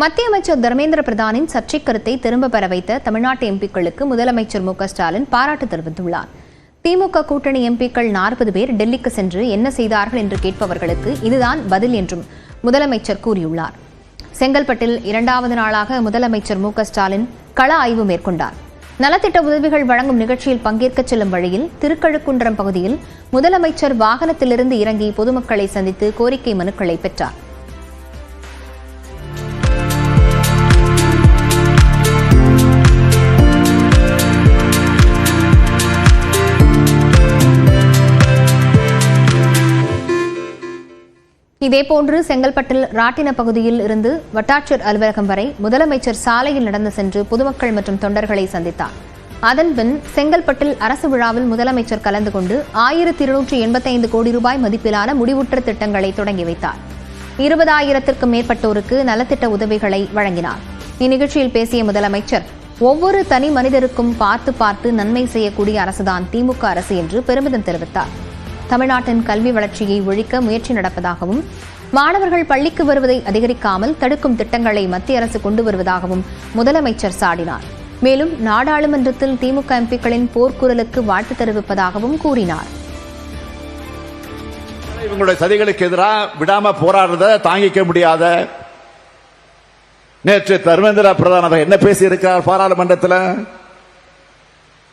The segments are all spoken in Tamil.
மத்திய அமைச்சர் தர்மேந்திர பிரதானின் சர்ச்சை கருத்தை திரும்ப பெற வைத்த தமிழ்நாட்டு எம்பிக்களுக்கு முதலமைச்சர் மு ஸ்டாலின் பாராட்டு தெரிவித்துள்ளார். திமுக கூட்டணி எம்பிக்கள் நாற்பது பேர் டெல்லிக்கு சென்று என்ன செய்தார்கள் என்று கேட்பவர்களுக்கு இதுதான் பதில் என்றும் முதலமைச்சர் கூறியுள்ளார். செங்கல்பட்டில் இரண்டாவது நாளாக முதலமைச்சர் மு ஸ்டாலின் கள ஆய்வு மேற்கொண்டார். நலத்திட்ட உதவிகள் வழங்கும் நிகழ்ச்சியில் பங்கேற்கச் செல்லும் வழியில் திருக்கழுக்குன்றம் பகுதியில் முதலமைச்சர் வாகனத்திலிருந்து இறங்கி பொதுமக்களை சந்தித்து கோரிக்கை மனுக்களை பெற்றார். இதேபோன்று செங்கல்பட்டில் ராட்டின பகுதியில் இருந்து வட்டாட்சியர் அலுவலகம் வரை முதலமைச்சர் சாலையில் நடந்து சென்று பொதுமக்கள் மற்றும் தொண்டர்களை சந்தித்தார். அதன்பின் செங்கல்பட்டில் அரசு விழாவில் முதலமைச்சர் கலந்து கொண்டு ஆயிரத்தி இருநூற்றி எண்பத்தைந்து கோடி ரூபாய் மதிப்பிலான முடிவுற்ற திட்டங்களை தொடங்கி வைத்தார். இருபதாயிரத்திற்கும் மேற்பட்டோருக்கு நலத்திட்ட உதவிகளை வழங்கினார். இந்நிகழ்ச்சியில் பேசிய முதலமைச்சர் ஒவ்வொரு தனி மனிதருக்கும் பார்த்து பார்த்து நன்மை செய்யக்கூடிய அரசுதான் திமுக அரசு என்று பெருமிதம் தெரிவித்தார். தமிழ்நாட்டின் கல்வி வளர்ச்சியை ஒழிக்க முயற்சி நடப்பதாகவும் மாணவர்கள் பள்ளிக்கு வருவதை அதிகரிக்காமல் தடுக்கும் திட்டங்களை மத்திய அரசு கொண்டு வருவதாகவும் முதலமைச்சர் சாடினார். மேலும் நாடாளுமன்றத்தில் திமுக எம்பிக்களின் போர்க்குரலுக்கு வாழ்த்து தெரிவிப்பதாகவும் கூறினார். இவங்களுடைய சதிகளுக்கு எதிராக விடாம போராடுறத தாங்கிக்க முடியாத நேற்று தர்மேந்திர பிரதான என்ன பேசி இருக்கிறார் பாராளுமன்றத்தில்?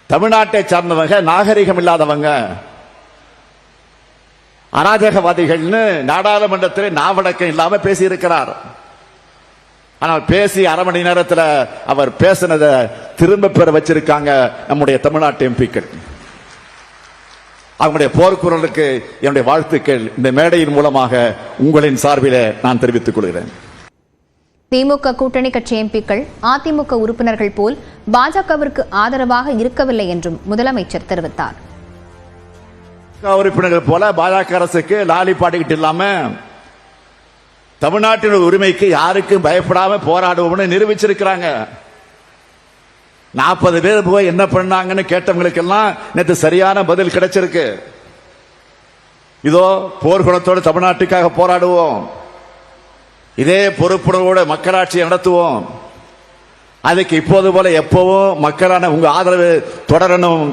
தமிழ்நாட்டை சார்ந்தவங்க நாகரிகம் இல்லாதவங்க அராஜகவாதிகள்னு நாடாளுமன்றத்தில் நாவடக்கம் இல்லாம பேசி இருக்கிறார் ஆனால் பேசி அரை மணி நேரத்தில் அவர் பேசினதை திரும்ப பெற வச்சிருக்காங்க நம்முடைய தமிழ்நாட்டு எம்பிக்கள். அவங்களுடைய போர்க்குரலுக்கு என்னுடைய வாழ்த்துக்கள். இந்த மேடையின் மூலமாக உங்களின் சார்பில் நான் தெரிவித்துக் கொள்கிறேன். திமுக கூட்டணி கட்சி எம்பிக்கள் அதிமுக உறுப்பினர்கள் போல் பாஜகவிற்கு ஆதரவாக இருக்கவில்லை என்றும் முதலமைச்சர் தெரிவித்தார். உறுப்பினர்கள் போல பாஜக அரசுக்கு லாலி பாடிக்கிட்டு இல்லாம தமிழ்நாட்டின் உரிமைக்கு யாருக்கும் பயப்படாம போராடுவோம்னு நிரூபிச்சிருக்கிறாங்க. நாற்பது பேர் போய் என்ன பண்ணாங்கன்னு கேட்டவங்களுக்கெல்லாம் நேற்று சரியான பதில் கிடைச்சிருக்கு. இதோ போர்க்குணத்தோடு தமிழ்நாட்டுக்காக போராடுவோம். இதே பொறுப்புணர்வோட மக்களாட்சியை நடத்துவோம். அதுக்கு இப்போது போல எப்பவும் மக்களான உங்க ஆதரவு தொடரணும்.